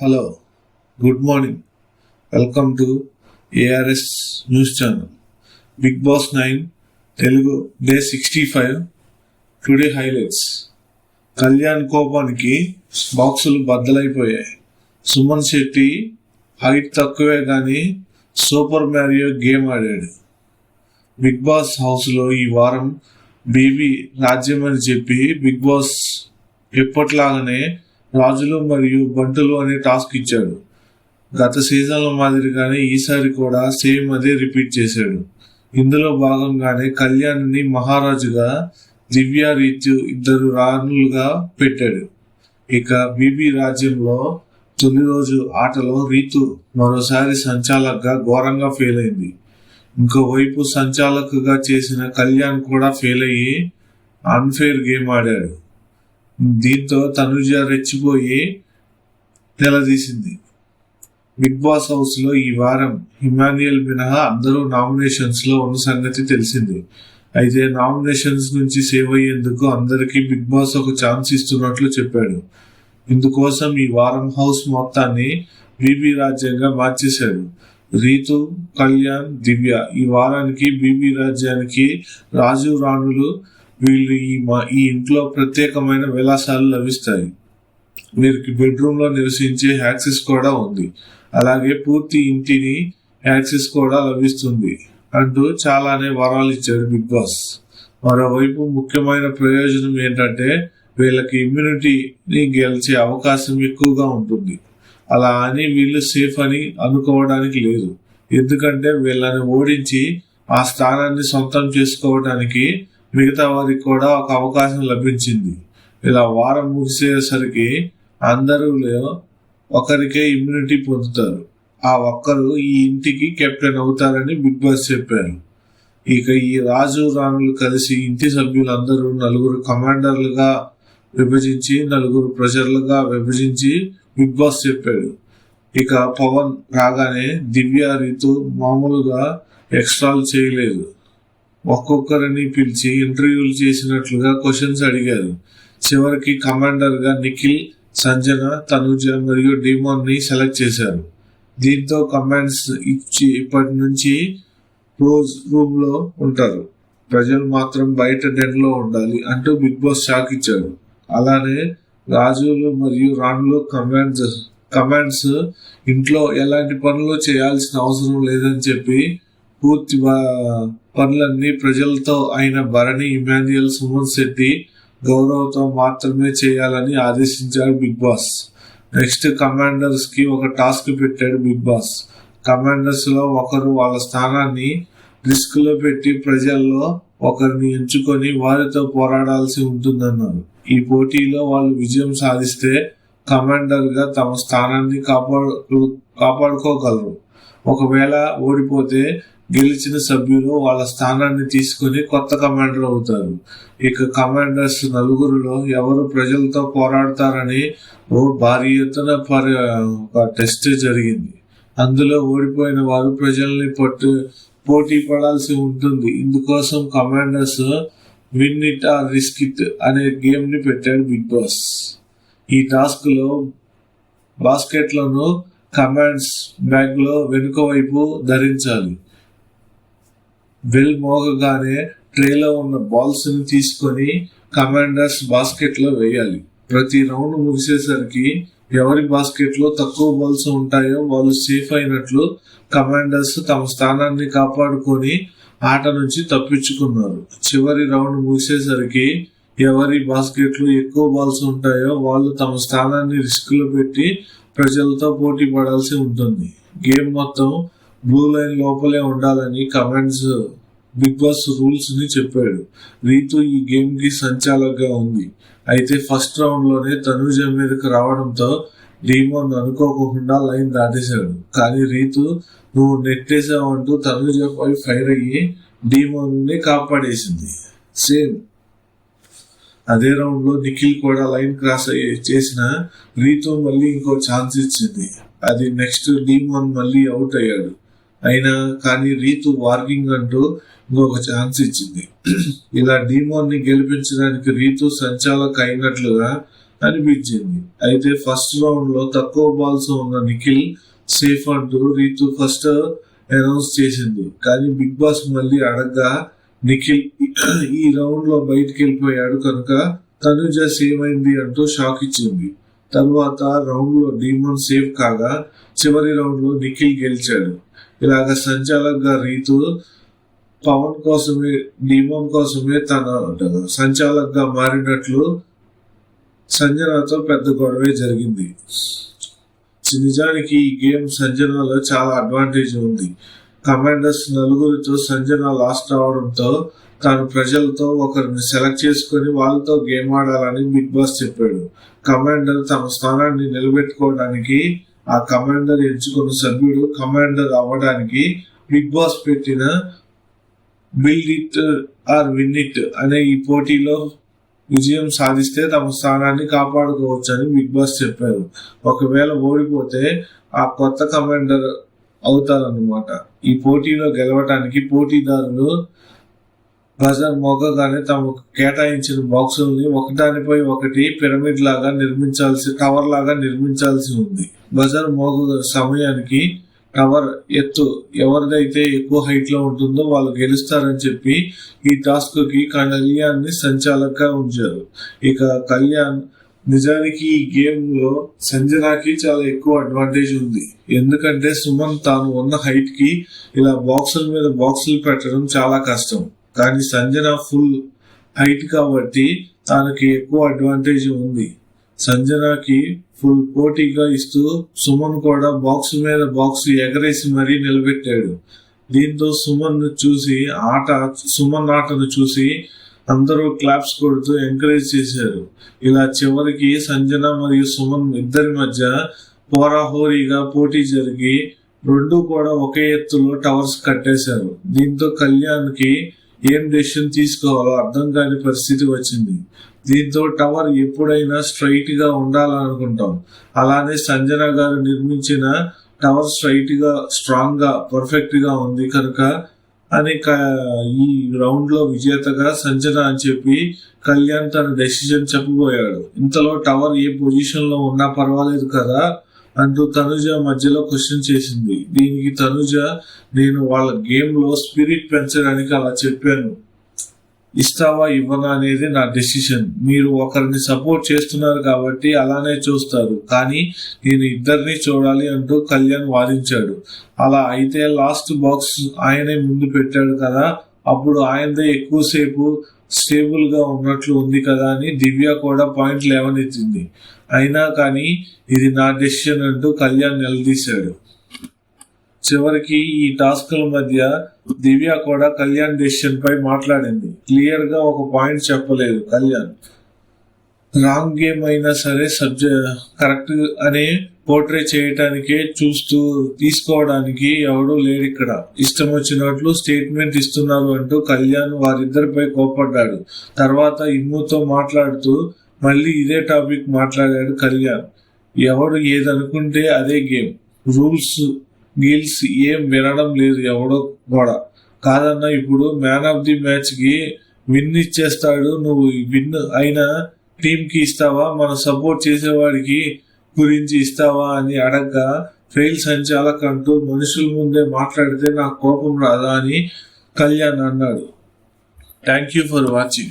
Hello good morning welcome to ARS news channel Bigg Boss nine Telugu day sixty five today highlights Kalyan కోపానికి బాక్సులు బద్దలైపోయాయి. Suman Shetty height తక్కువే కానీ super Mario game ఆడాడు. Bigg Boss హౌస్లో ఈ వారం బీబీ రాజ్యం అని చెప్పి బిగ్ బాస్ ఎప్పట్లాగానే రాజులు మరియు బంటులు అనే టాస్క్ ఇచ్చాడు. గత సీజన్ల మాదిరిగానే ఈసారి కూడా సేమ్ అదే రిపీట్ చేశాడు. ఇందులో భాగంగానే కళ్యాణ్ని మహారాజుగా దివ్య రీతు ఇద్దరు రాణులుగా పెట్టాడు. ఇక బీబీ రాజ్యంలో తొలి రోజు ఆటలో రీతు మరోసారి సంచాలకుగా ఘోరంగా ఫెయిల్ అయింది. ఇంకోవైపు సంచాలకుగా చేసిన కళ్యాణ్ కూడా ఫెయిల్ అయ్యి అన్ఫేర్ గేమ్ ఆడాడు. దీంతో తనుజ రెచ్చిపోయి నిలదీసింది. బిగ్ బాస్ హౌస్లో ఈ వారం హిమానియల్ మినహా అందరూ నామినేషన్స్లో ఉన్న సంగతి తెలిసింది. అయితే నామినేషన్స్ నుంచి సేవ్ అయ్యేందుకు అందరికీ బిగ్ బాస్ ఒక ఛాన్స్ ఇస్తున్నట్లు చెప్పాడు. ఇందుకోసం ఈ వారం హౌస్ మొత్తాన్ని బీబీ రాజ్యంగా మార్చేశాడు రీతు కళ్యాణ్ దివ్య ఈ వారానికి బీబీ రాజ్యానికి రాజు రాణులు వీళ్ళు ఈ మా- ఈ ఇంట్లో ప్రత్యేకమైన విలాసాలు లభిస్తాయి. వీరికి బెడ్రూమ్లో నివసించే యాక్సెస్ కూడా ఉంది. అలాగే పూర్తి ఇంటిని యాక్సెస్ కూడా లభిస్తుంది అంటూ చాలానే వరాలు ఇచ్చాడు బిగ్ బాస్. మరోవైపు ముఖ్యమైన ప్రయోజనం ఏంటంటే వీళ్ళకి ఇమ్యూనిటీని గెలిచే అవకాశం ఎక్కువగా ఉంటుంది. అలా అని వీళ్ళు సేఫ్ అని అనుకోవడానికి లేదు. ఎందుకంటే వీళ్ళని ఓడించి ఆ స్థానాన్ని సొంతం చేసుకోవడానికి మిగతా వారికి కూడా ఒక అవకాశం లభించింది. ఇలా వారం ముగిసేసరికి అందరూ ఒకరికే ఇమ్యూనిటీ పొందుతారు. ఆ ఒక్కరు ఈ ఇంటికి కెప్టెన్ అవుతారని బిగ్ బాస్ చెప్పారు. ఇక ఈ రాజు రాణులు కలిసి ఇంటి సభ్యులందరూ నలుగురు కమాండర్లుగా విభజించి నలుగురు ప్రజలుగా విభజించి బిగ్ బాస్ చెప్పాడు. ఇక పవన్ రాగానే దివ్య రీతు మామూలుగా ఎక్స్ట్రాలు చేయలేదు. ఒక్కొక్కరిని పిలిచి ఇంటర్వ్యూలు చేసినట్లుగా క్వశ్చన్స్ అడిగారు. చివరికి కమాండర్గా నిఖిల్ సంజన తనుజ మరియు డిమోన్ని సెలెక్ట్ చేశారు. దీంతో కమాండ్స్ ఇచ్చి ఇప్పటి నుంచి క్లోజ్ రూమ్లో ఉంటారు. ప్రజలు మాత్రం బయట డెన్లో ఉండాలి అంటూ బిగ్ బాస్ షాక్ ఇచ్చాడు అలానే రాజులు మరియు రాణులు కమాండ్స్ కమాండ్స్ ఇంట్లో ఎలాంటి పనులు చేయాల్సిన అవసరం లేదని చెప్పి పూర్తి పనులన్నీ ప్రజలతో అయిన భరణి ఇమాన్యుయల్ సుమన్ శెట్టి గౌరవంతో మాత్రమే చేయాలని ఆదేశించాడు బిగ్ బాస్. నెక్స్ట్ కమాండర్స్కి ఒక టాస్క్ పెట్టాడు బిగ్ బాస్. కమాండర్స్లో ఒకరు వాళ్ళ స్థానాన్ని రిస్క్లో పెట్టి ప్రజల్లో ఒకరిని ఎంచుకొని వారితో పోరాడాల్సి ఉంటుందన్నారు. ఈ పోటీలో వాళ్ళు విజయం సాధిస్తే కమాండర్గా తమ స్థానాన్ని కాపాడు కాపాడుకోగలరు. ఒకవేళ ఓడిపోతే గెలిచిన సభ్యులు వాళ్ళ స్థానాన్ని తీసుకుని కొత్త కమాండర్ అవుతారు. ఇక కమాండర్స్ నలుగురిలో ఎవరు ప్రజలతో పోరాడతారని ఓ భారీ ఎత్తున పరి ఒక టెస్ట్ జరిగింది. అందులో ఓడిపోయిన వారు ప్రజల్ని పట్టు పోటీ పడాల్సి ఉంటుంది. ఇందుకోసం commanders win it or risk it అనే గేమ్ని పెట్టాడు బిగ్ బాస్. ఈ టాస్క్లో బాస్కెట్లను కమాండ్స్ బ్యాగ్లో వెనుక వైపు ధరించాలి. బెల్ మోగగానే ట్రేలో ఉన్న బాల్స్ని తీసుకొని కమాండర్స్ బాస్కెట్లో వేయాలి. ప్రతి రౌండ్ ముగిసేసరికి ఎవరి బాస్కెట్లో తక్కువ బాల్స్ ఉంటాయో వాళ్ళు సేఫ్ అయినట్లు కమాండర్స్ తమ స్థానాన్ని కాపాడుకొని ఆట నుంచి తప్పించుకున్నారు. చివరి రౌండ్ ముగిసేసరికి ఎవరి బాస్కెట్లో ఎక్కువ బాల్స్ ఉంటాయో వాళ్ళు తమ స్థానాన్ని రిస్క్లో పెట్టి ప్రజలతో పోటీ పడాల్సి ఉంటుంది. గేమ్ మొత్తం బ్లూ లైన్ లోపలే ఉండాలని కమెంట్స్ బిగ్ బాస్ రూల్స్ని చెప్పాడు. రీతు ఈ గేమ్కి సంచాలకగా ఉంది. అయితే ఫస్ట్ రౌండ్లోనే తనుజ మీదకి రావడంతో డీమోన్ అనుకోకుండా లైన్ దాటేశాడు. కానీ రీతు నువ్వు నెట్టేసావంటూ తనుజ పోయి ఫైర్ అయ్యి డీమోన్ని కాపాడేసింది. సేమ్ అదే రౌండ్లో నిఖిల్ కూడా లైన్ క్రాస్ అయ్యి చేసిన రీతు మళ్ళీ ఇంకో ఛాన్స్ ఇచ్చింది. అది నెక్స్ట్ డీమోన్ మళ్ళీ అవుట్ అయ్యాడు. అయినా కానీ రీతు వార్కింగ్ అంటూ ఇంకొక ఛాన్స్ ఇచ్చింది. ఇలా డీమోన్ని గెలిపించడానికి రీతు సంచాలక అయినట్లుగా అనిపించింది. అయితే ఫస్ట్ రౌండ్లో తక్కువ బాల్స్ ఉన్న నిఖిల్ సేఫ్ అంటూ రీతు ఫస్ట్ అనౌన్స్ చేసింది. కానీ బిగ్ బాస్ మళ్ళీ అడగ్గా నిఖిల్ ఈ రౌండ్లో బయటికి వెళ్ళిపోయాడు కనుక తనుజ సేమైంది అయింది అంటూ షాక్ ఇచ్చింది. తర్వాత రౌండ్లో డీమన్ సేఫ్ కాగా చివరి రౌండ్లో నిఖిల్ గెలిచాడు. ఇలాగ సంచాలకుగా రీతు పవన్ కోసమే నియమం కోసమే తన సంచాలకుగా మారినట్లు సంజనాతో పెద్ద గొడవే జరిగింది. నిజానికి ఈ గేమ్ సంజనాలో చాలా అడ్వాంటేజ్ ఉంది. కమాండర్స్ నలుగురితో సంజన లాస్ట్ అవడంతో తాను ప్రజలతో ఒకరిని సెలెక్ట్ చేసుకుని వాళ్ళతో గేమ్ ఆడాలని బిగ్ బాస్ చెప్పాడు. కమాండర్ తమ స్థానాన్ని నిలబెట్టుకోవడానికి ఆ కమాండర్ ఎంచుకున్న సభ్యుడు కమాండర్ అవ్వడానికి బిగ్ బాస్ పెట్టిన build it or win it అనే ఈ పోటీలో విజయం సాధిస్తే తమ స్థానాన్ని కాపాడుకోవచ్చు అని బిగ్ బాస్ చెప్పారు. ఒకవేళ ఓడిపోతే ఆ కొత్త కమాండర్ అవుతారన్నమాట. ఈ పోటీలో గెలవటానికి పోటీదారులు బజార్ మోగగానే తమకు కేటాయించిన బాక్సుల్ని ఒకదానిపై ఒకటి పిరమిడ్ లాగా నిర్మించాల్సి టవర్ లాగా నిర్మించాల్సి ఉంది. బజార్ మోగ సమయానికి టవర్ ఎత్తు ఎవరిదైతే ఎక్కువ హైట్లో ఉంటుందో వాళ్ళు గెలుస్తారని చెప్పి ఈ టాస్క్కి కళ్యాణ్ని సంచాలకంగా ఉంచారు. ఇక కళ్యాణ్ నిజానికి ఈ గేమ్లో సంజనాకి చాలా ఎక్కువ అడ్వాంటేజ్ ఉంది. ఎందుకంటే సుమన్ తాను ఉన్న హైట్కి ఇలా బాక్సుల మీద బాక్సులు పెట్టడం చాలా కష్టం. కానీ సంజన ఫుల్ హైట్ కాబట్టి తనకి ఎక్కువ అడ్వాంటేజ్ ఉంది. సంజనాకి ఫుల్ పోటీగా ఇస్తూ సుమన్ కూడా బాక్స్ మీద బాక్స్ ఎగరేసి మరీ నిలబెట్టాడు. దీంతో సుమన్ చూసి ఆట సుమన్ ఆటను చూసి అందరూ క్లాప్స్ కొడుతూ ఎంకరేజ్ చేశారు. ఇలా చివరికి సంజన మరియు సుమన్ ఇద్దరి మధ్య పోరాహోరీగా పోటీ జరిగి రెండు కూడా ఒకే ఎత్తులో టవర్స్ కట్టేశారు. దీంతో కళ్యాణ్కి ఏం డెసిషన్ తీసుకోవాలో అర్థం కాని పరిస్థితి వచ్చింది. దీంతో టవర్ ఎప్పుడైనా స్ట్రైట్గా ఉండాలనుకుంటాం. అలానే సంజన గారు నిర్మించిన టవర్ స్ట్రైట్గా స్ట్రాంగ్గా పర్ఫెక్ట్గా ఉంది కనుక అని ఈ రౌండ్లో విజేతగా సంజన అని చెప్పి కళ్యాణ్ తన డెసిషన్ చెప్పబోయాడు ఇంతలో టవర్ ఏ పొజిషన్లో ఉన్నా పర్వాలేదు కదా. అంటూ తనుజ మధ్యలో క్వశ్చన్ చేసింది. దీనికి తనుజ నేను వాళ్ళ గేమ్లో స్పిరిట్ పెంచడానికి అలా చెప్పాను. ఇస్తావా ఇవ్వనా అనేది నా డెసిషన్ మీరు ఒకరిని సపోర్ట్ చేస్తున్నారు కాబట్టి అలానే చూస్తారు. కానీ నేను ఇద్దరిని చూడాలి అంటూ కళ్యాణ్ వాదించాడు. అలా అయితే లాస్ట్ బాక్స్ ఆయనే ముందు పెట్టాడు కదా. అప్పుడు ఆయనదే ఎక్కువసేపు స్టేబుల్గా ఉన్నట్లు ఉంది కదా అని దివ్య కూడా పాయింట్ లేవనెత్తింది. అయినా కానీ ఇది నా డెసిషన్ అంటూ కళ్యాణ్ నిలదీశాడు. చివరికి ఈ టాస్క్ల మధ్య దివ్య కూడా కళ్యాణ్ డెసిషన్ పై మాట్లాడింది. క్లియర్గా ఒక పాయింట్ చెప్పలేదు కళ్యాణ్. రాంగ్ గేమ్ అయినా సరే సబ్జెక్ట్ కరెక్ట్ అనే పోర్ట్రే చేయటానికే చూస్తూ తీసుకోవడానికి ఎవడూ లేడు ఇక్కడ. ఇష్టం వచ్చినట్లు స్టేట్మెంట్ ఇస్తున్నారు అంటూ కళ్యాణ్ వారిద్దరిపై కోపడ్డాడు తర్వాత ఇమ్ముతో మాట్లాడుతూ మళ్ళీ ఇదే టాపిక్ మాట్లాడాడు కళ్యాణ్. ఎవడు ఏదనుకుంటే అదే గేమ్. రూల్స్ గీల్స్ ఏం వినడం లేదు ఎవడో కూడా. కాదన్నా ఇప్పుడు మ్యాన్ ఆఫ్ ది మ్యాచ్కి విన్ ఇచ్చేస్తాడు. నువ్వు విన్ అయినా టీంకి ఇస్తావా? మన సపోర్ట్ చేసేవాడికి గురించి ఇస్తావా అని అడగ్గా ఫెయిల్ సంచాలక్ అంటూ మనుషుల ముందే మాట్లాడితే నాకు కోపం రాదా అని కళ్యాణ్ అన్నాడు. Thank you for watching.